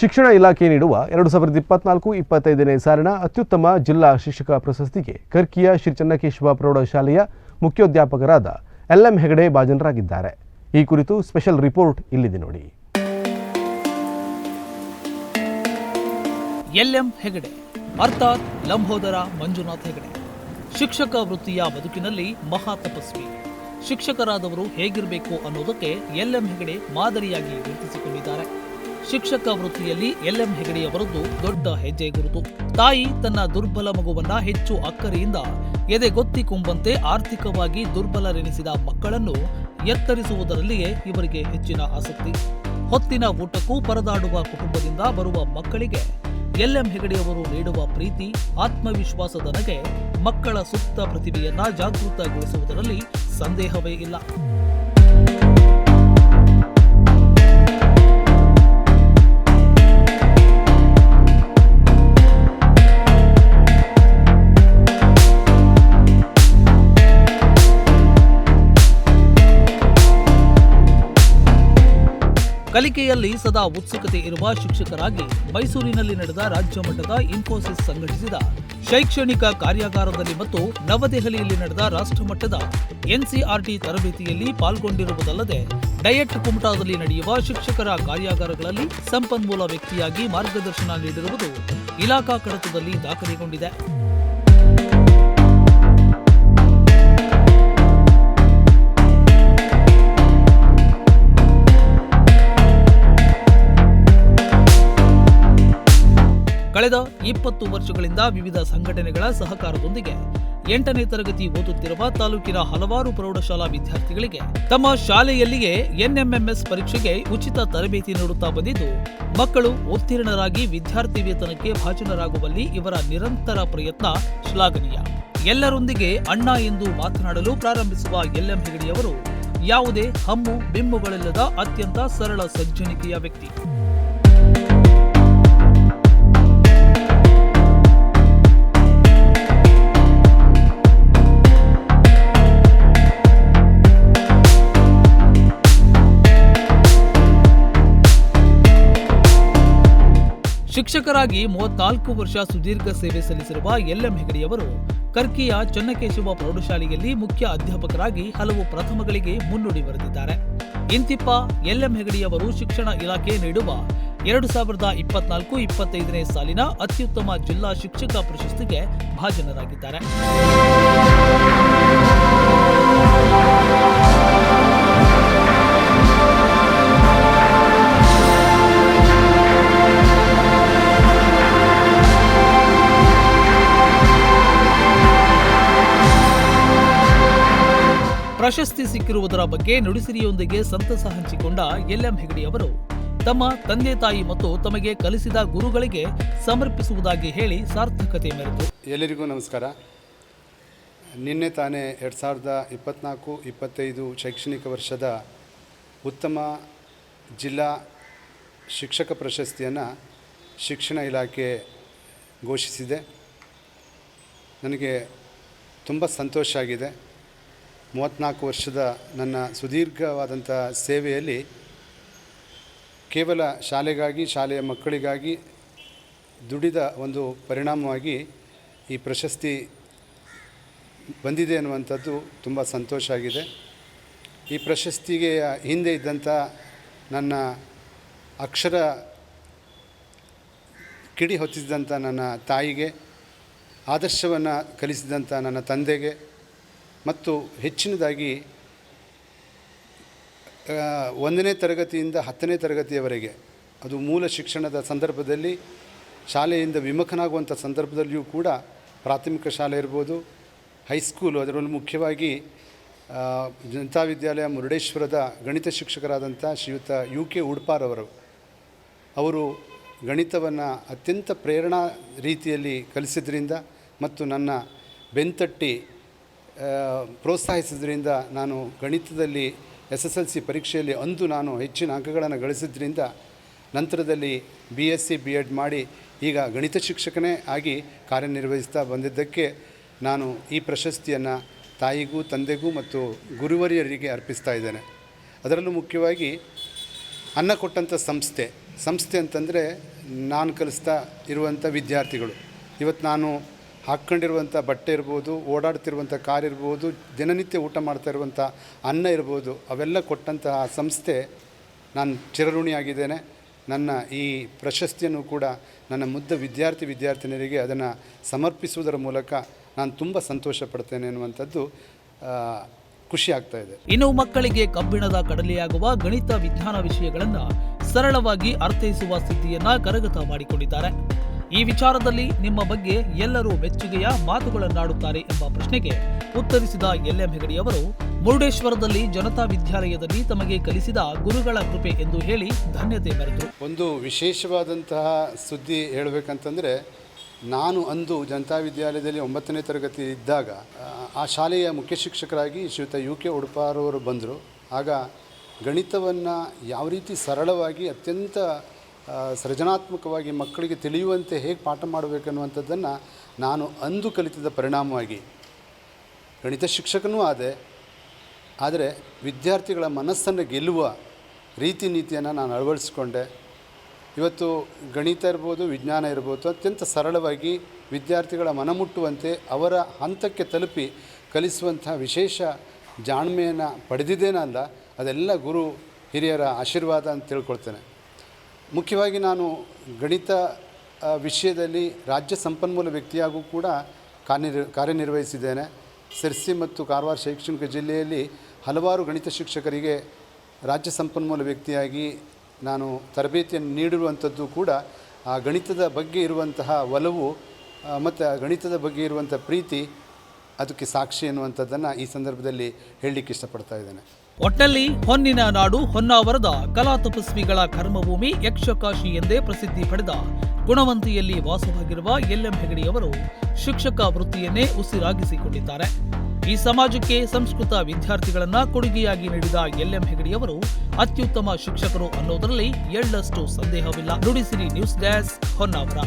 ಶಿಕ್ಷಣ ಇಲಾಖೆ ನೀಡುವ ಎರಡು ಸಾವಿರದ ಇಪ್ಪತ್ನಾಲ್ಕು ಇಪ್ಪತ್ತೈದನೇ ಸಾಲಿನ ಅತ್ಯುತ್ತಮ ಜಿಲ್ಲಾ ಶಿಕ್ಷಕ ಪ್ರಶಸ್ತಿಗೆ ಕರ್ಕಿಯ ಶ್ರೀ ಚನ್ನಕೇಶವ ಪ್ರೌಢಶಾಲೆಯ ಮುಖ್ಯೋಧ್ಯಾಪಕರಾದ ಎಲ್ ಎಂ ಹೆಗಡೆ ಭಾಜನರಾಗಿದ್ದಾರೆ. ಈ ಕುರಿತು ಸ್ಪೆಷಲ್ ರಿಪೋರ್ಟ್ ಇಲ್ಲಿದೆ ನೋಡಿ. ಎಲ್ಎಂ ಹೆಗಡೆ, ಅರ್ಥಾತ್ ಲಂಬೋದರ ಮಂಜುನಾಥ್ ಹೆಗಡೆ. ಶಿಕ್ಷಕ ವೃತ್ತಿಯ ಬದುಕಿನಲ್ಲಿ ಮಹಾ ತಪಸ್ವಿ. ಶಿಕ್ಷಕರಾದವರು ಹೇಗಿರಬೇಕು ಅನ್ನೋದಕ್ಕೆ ಎಲ್ಎಂ ಹೆಗಡೆ ಮಾದರಿಯಾಗಿ ಗುರುತಿಸಿಕೊಂಡಿದ್ದಾರೆ. ಶಿಕ್ಷಕ ವೃತ್ತಿಯಲ್ಲಿ ಎಲ್ಎಂ ಹೆಗಡೆಯವರದ್ದು ದೊಡ್ಡ ಹೆಜ್ಜೆ ಗುರುತು. ತಾಯಿ ತನ್ನ ದುರ್ಬಲ ಮಗುವನ್ನ ಹೆಚ್ಚು ಅಕ್ಕರೆಯಿಂದ ಎದೆಗೊತ್ತಿಕೊಂಬಂತೆ ಆರ್ಥಿಕವಾಗಿ ದುರ್ಬಲರೆನಿಸಿದ ಮಕ್ಕಳನ್ನು ಎತ್ತರಿಸುವುದರಲ್ಲಿಯೇ ಇವರಿಗೆ ಹೆಚ್ಚಿನ ಆಸಕ್ತಿ. ಹೊತ್ತಿನ ಊಟಕ್ಕೂ ಪರದಾಡುವ ಕುಟುಂಬದಿಂದ ಬರುವ ಮಕ್ಕಳಿಗೆ ಎಲ್ಎಂ ಹೆಗಡೆಯವರು ನೀಡುವ ಪ್ರೀತಿ ಆತ್ಮವಿಶ್ವಾಸದನಗೆ ಮಕ್ಕಳ ಸುಪ್ತ ಪ್ರತಿಭೆಯನ್ನ ಜಾಗೃತಗೊಳಿಸುವುದರಲ್ಲಿ ಸಂದೇಹವೇ ಇಲ್ಲ. ಕಲಿಕೆಯಲ್ಲಿ ಸದಾ ಉತ್ಸುಕತೆ ಇರುವ ಶಿಕ್ಷಕರಾಗಿ ಮೈಸೂರಿನಲ್ಲಿ ನಡೆದ ರಾಜ್ಯ ಮಟ್ಟದ ಇನ್ಫೋಸಿಸ್ ಸಂಘಟಿಸಿದ ಶೈಕ್ಷಣಿಕ ಕಾರ್ಯಾಗಾರದಲ್ಲಿ ಮತ್ತು ನವದೆಹಲಿಯಲ್ಲಿ ನಡೆದ ರಾಷ್ಟ್ರಮಟ್ಟದ ಎನ್ಸಿಆರ್ಟಿ ತರಬೇತಿಯಲ್ಲಿ ಪಾಲ್ಗೊಂಡಿರುವುದಲ್ಲದೆ, ಡಯಟ್ ಕುಮಟಾದಲ್ಲಿ ನಡೆಯುವ ಶಿಕ್ಷಕರ ಕಾರ್ಯಾಗಾರಗಳಲ್ಲಿ ಸಂಪನ್ಮೂಲ ವ್ಯಕ್ತಿಯಾಗಿ ಮಾರ್ಗದರ್ಶನ ನೀಡಿರುವುದು ಇಲಾಖಾ ಕಡತದಲ್ಲಿ ದಾಖಲೆಗೊಂಡಿದೆ. ಇಪ್ಪತ್ತು ವರ್ಷಗಳಿಂದ ವಿವಿಧ ಸಂಘಟನೆಗಳ ಸಹಕಾರದೊಂದಿಗೆ ಎಂಟನೇ ತರಗತಿ ಓದುತ್ತಿರುವ ತಾಲೂಕಿನ ಹಲವಾರು ಪ್ರೌಢಶಾಲಾ ವಿದ್ಯಾರ್ಥಿಗಳಿಗೆ ತಮ್ಮ ಶಾಲೆಯಲ್ಲಿಯೇ ಎನ್ಎಂಎಂಎಸ್ ಪರೀಕ್ಷೆಗೆ ಉಚಿತ ತರಬೇತಿ ನೀಡುತ್ತಾ ಬಂದಿದ್ದು, ಮಕ್ಕಳು ಉತ್ತೀರ್ಣರಾಗಿ ವಿದ್ಯಾರ್ಥಿ ವೇತನಕ್ಕೆ ಭಾಜನರಾಗುವಲ್ಲಿ ಇವರ ನಿರಂತರ ಪ್ರಯತ್ನ ಶ್ಲಾಘನೀಯ. ಎಲ್ಲರೊಂದಿಗೆ ಅಣ್ಣ ಎಂದು ಮಾತನಾಡಲು ಪ್ರಾರಂಭಿಸುವ ಎಲ್ಎಂ ಹೆಗಡಿಯವರು ಯಾವುದೇ ಹಮ್ಮು, ಬಿಮ್ಮುಗಳಿಲ್ಲದ ಅತ್ಯಂತ ಸರಳ ಸಜ್ಜನಿಕೆಯ ವ್ಯಕ್ತಿ. ಶಿಕ್ಷಕರಾಗಿ ಮೂವತ್ನಾಲ್ಕು ವರ್ಷ ಸುದೀರ್ಘ ಸೇವೆ ಸಲ್ಲಿಸಿರುವ ಎಲ್ಎಂ ಹೆಗಡೆಯವರು ಕರ್ಕಿಯ ಚನ್ನಕೇಶವ ಪ್ರೌಢಶಾಲೆಯಲ್ಲಿ ಮುಖ್ಯ ಅಧ್ಯಾಪಕರಾಗಿ ಹಲವು ಪ್ರಥಮಗಳಿಗೆ ಮುನ್ನುಡಿ ಬರೆದಿದ್ದಾರೆ. ಇಂತಿಪ್ಪ ಎಲ್ಎಂ ಹೆಗಡೆಯವರು ಶಿಕ್ಷಣ ಇಲಾಖೆ ನೀಡುವ ಎರಡು ಸಾವಿರದ ಇಪ್ಪತ್ನಾಲ್ಕು ಇಪ್ಪತ್ತೈದನೇ ಸಾಲಿನ ಅತ್ಯುತ್ತಮ ಜಿಲ್ಲಾ ಶಿಕ್ಷಕ ಪ್ರಶಸ್ತಿಗೆ ಭಾಜನರಾಗಿದ್ದಾರೆ. ಪ್ರಶಸ್ತಿ ಸಿಕ್ಕಿರುವುದರ ಬಗ್ಗೆ ನುಡಿಸಿರಿಯೊಂದಿಗೆ ಸಂತಸ ಹಂಚಿಕೊಂಡ ಎಲ್ಎಂ ಹೆಗಡಿ ಅವರು, ತಮ್ಮ ತಂದೆ ತಾಯಿ ಮತ್ತು ತಮಗೆ ಕಲಿಸಿದ ಗುರುಗಳಿಗೆ ಸಮರ್ಪಿಸುವುದಾಗಿ ಹೇಳಿ ಸಾರ್ಥಕತೆ ಮೆರೆತು ಎಲ್ಲರಿಗೂ ನಮಸ್ಕಾರ. ನಿನ್ನೆ ತಾನೇ ಎರಡು ಸಾವಿರದ ಇಪ್ಪತ್ತ್ನಾಲ್ಕು ಇಪ್ಪತ್ತೈದು ಶೈಕ್ಷಣಿಕ ವರ್ಷದ ಉತ್ತಮ ಜಿಲ್ಲಾ ಶಿಕ್ಷಕ ಪ್ರಶಸ್ತಿಯನ್ನು ಶಿಕ್ಷಣ ಇಲಾಖೆ ಘೋಷಿಸಿದೆ. ನನಗೆ ತುಂಬ ಸಂತೋಷ ಆಗಿದೆ. ಮೂವತ್ತ್ನಾಲ್ಕು ವರ್ಷದ ನನ್ನ ಸುದೀರ್ಘವಾದಂಥ ಸೇವೆಯಲ್ಲಿ ಕೇವಲ ಶಾಲೆಗಾಗಿ, ಶಾಲೆಯ ಮಕ್ಕಳಿಗಾಗಿ ದುಡಿದ ಒಂದು ಪರಿಣಾಮವಾಗಿ ಈ ಪ್ರಶಸ್ತಿ ಬಂದಿದೆ ಅನ್ನುವಂಥದ್ದು ತುಂಬ ಸಂತೋಷ ಆಗಿದೆ. ಈ ಪ್ರಶಸ್ತಿಗೆ ಹಿಂದೆ ಇದ್ದಂಥ ನನ್ನ ಅಕ್ಷರ ಕಿಡಿ ಹೊತ್ತಿದ್ದಂಥ ನನ್ನ ತಾಯಿಗೆ, ಆದರ್ಶವನ್ನು ಕಲಿಸಿದಂಥ ನನ್ನ ತಂದೆಗೆ ಮತ್ತು ಹೆಚ್ಚಿನದಾಗಿ ಒಂದನೇ ತರಗತಿಯಿಂದ ಹತ್ತನೇ ತರಗತಿಯವರೆಗೆ, ಅದು ಮೂಲ ಶಿಕ್ಷಣದ ಸಂದರ್ಭದಲ್ಲಿ, ಶಾಲೆಯಿಂದ ವಿಮುಖನಾಗುವಂಥ ಸಂದರ್ಭದಲ್ಲಿಯೂ ಕೂಡ ಪ್ರಾಥಮಿಕ ಶಾಲೆ ಇರ್ಬೋದು ಹೈಸ್ಕೂಲು ಅದರಲ್ಲಿ ಮುಖ್ಯವಾಗಿ ಜನತಾ ವಿದ್ಯಾಲಯ ಮುರುಡೇಶ್ವರದ ಗಣಿತ ಶಿಕ್ಷಕರಾದಂಥ ಶ್ರೀಯುತ ಯು ಕೆ ಉಡ್ಪಾರವರು ಅವರು ಗಣಿತವನ್ನು ಅತ್ಯಂತ ಪ್ರೇರಣಾ ರೀತಿಯಲ್ಲಿ ಕಲಿಸಿದ್ರಿಂದ ಮತ್ತು ನನ್ನ ಬೆಂತಟ್ಟಿ ಪ್ರೋತ್ಸಾಹಿಸಿದ್ರಿಂದ ನಾನು ಗಣಿತದಲ್ಲಿ ಎಸ್ ಎಸ್ ಎಲ್ ಸಿ ಪರೀಕ್ಷೆಯಲ್ಲಿ ಅಂದು ನಾನು ಹೆಚ್ಚಿನ ಅಂಕಗಳನ್ನು ಗಳಿಸಿದ್ರಿಂದ ನಂತರದಲ್ಲಿ B S C B Ed ಮಾಡಿ ಈಗ ಗಣಿತ ಶಿಕ್ಷಕನೇ ಆಗಿ ಕಾರ್ಯನಿರ್ವಹಿಸ್ತಾ ಬಂದಿದ್ದಕ್ಕೆ ನಾನು ಈ ಪ್ರಶಸ್ತಿಯನ್ನು ತಾಯಿಗೂ, ತಂದೆಗೂ ಮತ್ತು ಗುರುವರಿಯರಿಗೆ ಅರ್ಪಿಸ್ತಾ ಇದ್ದೇನೆ. ಅದರಲ್ಲೂ ಮುಖ್ಯವಾಗಿ ಅನ್ನ ಕೊಟ್ಟಂಥ ಸಂಸ್ಥೆ. ಸಂಸ್ಥೆ ಅಂತಂದರೆ ನಾನು ಕಲಿಸ್ತಾ ಇರುವಂಥ ವಿದ್ಯಾರ್ಥಿಗಳು. ಇವತ್ತು ನಾನು ಹಾಕ್ಕೊಂಡಿರುವಂಥ ಬಟ್ಟೆ ಇರ್ಬೋದು, ಓಡಾಡ್ತಿರುವಂಥ ಕಾರ್ ಇರ್ಬೋದು, ದಿನನಿತ್ಯ ಊಟ ಮಾಡ್ತಾ ಇರುವಂಥ ಅನ್ನ ಇರ್ಬೋದು, ಅವೆಲ್ಲ ಕೊಟ್ಟಂತಹ ಸಂಸ್ಥೆ ನಾನು ಚಿರಋಣಿಯಾಗಿದ್ದೇನೆ. ನನ್ನ ಈ ಪ್ರಶಸ್ತಿಯನ್ನು ಕೂಡ ನನ್ನ ಮುದ್ದ ವಿದ್ಯಾರ್ಥಿ ವಿದ್ಯಾರ್ಥಿನಿಯರಿಗೆ ಅದನ್ನು ಸಮರ್ಪಿಸುವುದರ ಮೂಲಕ ನಾನು ತುಂಬ ಸಂತೋಷ ಪಡ್ತೇನೆ ಅನ್ನುವಂಥದ್ದು ಖುಷಿ ಆಗ್ತಾ ಇದೆ. ಇನ್ನು ಮಕ್ಕಳಿಗೆ ಕಬ್ಬಿಣದ ಕಡಲೆಯಾಗುವ ಗಣಿತ ವಿಜ್ಞಾನ ವಿಷಯಗಳನ್ನು ಸರಳವಾಗಿ ಅರ್ಥೈಸುವ ಸ್ಥಿತಿಯನ್ನು ಕರಗತ ಮಾಡಿಕೊಂಡಿದ್ದಾರೆ. ಈ ವಿಚಾರದಲ್ಲಿ ನಿಮ್ಮ ಬಗ್ಗೆ ಎಲ್ಲರೂ ಮೆಚ್ಚುಗೆಯ ಮಾತುಗಳನ್ನಾಡುತ್ತಾರೆ ಎಂಬ ಪ್ರಶ್ನೆಗೆ ಉತ್ತರಿಸಿದ ಎಲ್ಎಂ ಅವರು ಮುರುಡೇಶ್ವರದಲ್ಲಿ ಜನತಾ ವಿದ್ಯಾಲಯದಲ್ಲಿ ತಮಗೆ ಕಲಿಸಿದ ಗುರುಗಳ ಕೃಪೆ ಎಂದು ಹೇಳಿ ಧನ್ಯತೆ ಮೆರೆದರು. ಒಂದು ವಿಶೇಷವಾದಂತಹ ಸುದ್ದಿ ಹೇಳಬೇಕಂತಂದರೆ ನಾನು ಅಂದು ಜನತಾ ವಿದ್ಯಾಲಯದಲ್ಲಿ ಒಂಬತ್ತನೇ ತರಗತಿ ಇದ್ದಾಗ ಆ, ಶಾಲೆಯ ಮುಖ್ಯ ಶಿಕ್ಷಕರಾಗಿ ಶ್ರೀಯುತ ಯು ಕೆ ಉಡುಪಾರವರು ಬಂದರು. ಆಗ ಗಣಿತವನ್ನು ಯಾವ ರೀತಿ ಸರಳವಾಗಿ ಅತ್ಯಂತ ಸೃಜನಾತ್ಮಕವಾಗಿ ಮಕ್ಕಳಿಗೆ ತಿಳಿಯುವಂತೆ ಹೇಗೆ ಪಾಠ ಮಾಡಬೇಕನ್ನುವಂಥದ್ದನ್ನು ನಾನು ಅಂದು ಕಲಿತದ ಪರಿಣಾಮವಾಗಿ. ಗಣಿತ ಶಿಕ್ಷಕನೂ ಆದೆ. ಆದರೆ ವಿದ್ಯಾರ್ಥಿಗಳ ಮನಸ್ಸನ್ನು ಗೆಲ್ಲುವ ರೀತಿ ನೀತಿಯನ್ನು ನಾನು ಅಳವಡಿಸಿಕೊಂಡೆ. ಇವತ್ತು ಗಣಿತ ಇರ್ಬೋದು, ವಿಜ್ಞಾನ ಇರ್ಬೋದು, ಅತ್ಯಂತ ಸರಳವಾಗಿ ವಿದ್ಯಾರ್ಥಿಗಳ ಮನಮುಟ್ಟುವಂತೆ ಅವರ ಹಂತಕ್ಕೆ ತಲುಪಿ ಕಲಿಸುವಂಥ ವಿಶೇಷ ಜಾಣ್ಮೆಯನ್ನು ಪಡೆದಿದ್ದೇನಲ್ಲ, ಅದೆಲ್ಲ ಗುರು ಹಿರಿಯರ ಆಶೀರ್ವಾದ ಅಂತ ತಿಳ್ಕೊಳ್ತೇನೆ. ಮುಖ್ಯವಾಗಿ ನಾನು ಗಣಿತ ವಿಷಯದಲ್ಲಿ ರಾಜ್ಯ ಸಂಪನ್ಮೂಲ ವ್ಯಕ್ತಿಯಾಗೂ ಕೂಡ ಕಾರ್ಯನಿರ್, ಕಾರ್ಯನಿರ್ವಹಿಸಿದ್ದೇನೆ. ಸಿರ್ಸಿ ಮತ್ತು ಕಾರವಾರ ಶೈಕ್ಷಣಿಕ ಜಿಲ್ಲೆಯಲ್ಲಿ ಹಲವಾರು ಗಣಿತ ಶಿಕ್ಷಕರಿಗೆ ರಾಜ್ಯ ಸಂಪನ್ಮೂಲ ವ್ಯಕ್ತಿಯಾಗಿ ನಾನು ತರಬೇತಿಯನ್ನು ನೀಡಿರುವಂಥದ್ದು ಕೂಡ, ಆ, ಗಣಿತದ ಬಗ್ಗೆ ಇರುವಂತಹ ಒಲವು ಮತ್ತು ಗಣಿತದ ಬಗ್ಗೆ ಇರುವಂಥ ಪ್ರೀತಿ, ಅದಕ್ಕೆ ಸಾಕ್ಷಿ ಎನ್ನುವಂಥದ್ದನ್ನು ಈ ಸಂದರ್ಭದಲ್ಲಿ ಹೇಳಲಿಕ್ಕೆ ಇಷ್ಟಪಡ್ತಾ ಇದ್ದೇನೆ. ಒಟ್ಟಲ್ಲಿ ಹೊನ್ನಿನ ನಾಡು ಹೊನ್ನಾವರದ ಕಲಾ ತಪಸ್ವಿಗಳ ಕರ್ಮಭೂಮಿ ಯಕ್ಷಕಾಶಿ ಎಂದೇ ಪ್ರಸಿದ್ಧಿ ಪಡೆದ ಗುಣವಂತಿಯಲ್ಲಿ ವಾಸವಾಗಿರುವ ಎಲ್ಎಂ ಹೆಗಡೆಯವರು ಶಿಕ್ಷಕ ವೃತ್ತಿಯನ್ನೇ ಉಸಿರಾಗಿಸಿಕೊಂಡಿದ್ದಾರೆ. ಈ ಸಮಾಜಕ್ಕೆ ಸಂಸ್ಕೃತ ವಿದ್ಯಾರ್ಥಿಗಳನ್ನ ಕೊಡುಗೆಯಾಗಿ ನೀಡಿದ ಎಲ್ಎಂ ಹೆಗಡೆಯವರು ಅತ್ಯುತ್ತಮ ಶಿಕ್ಷಕರು ಅನ್ನೋದರಲ್ಲಿ ಎಳ್ಳಷ್ಟು ಸಂದೇಹವಿಲ್ಲ. Nudisiri news desk Honnavar.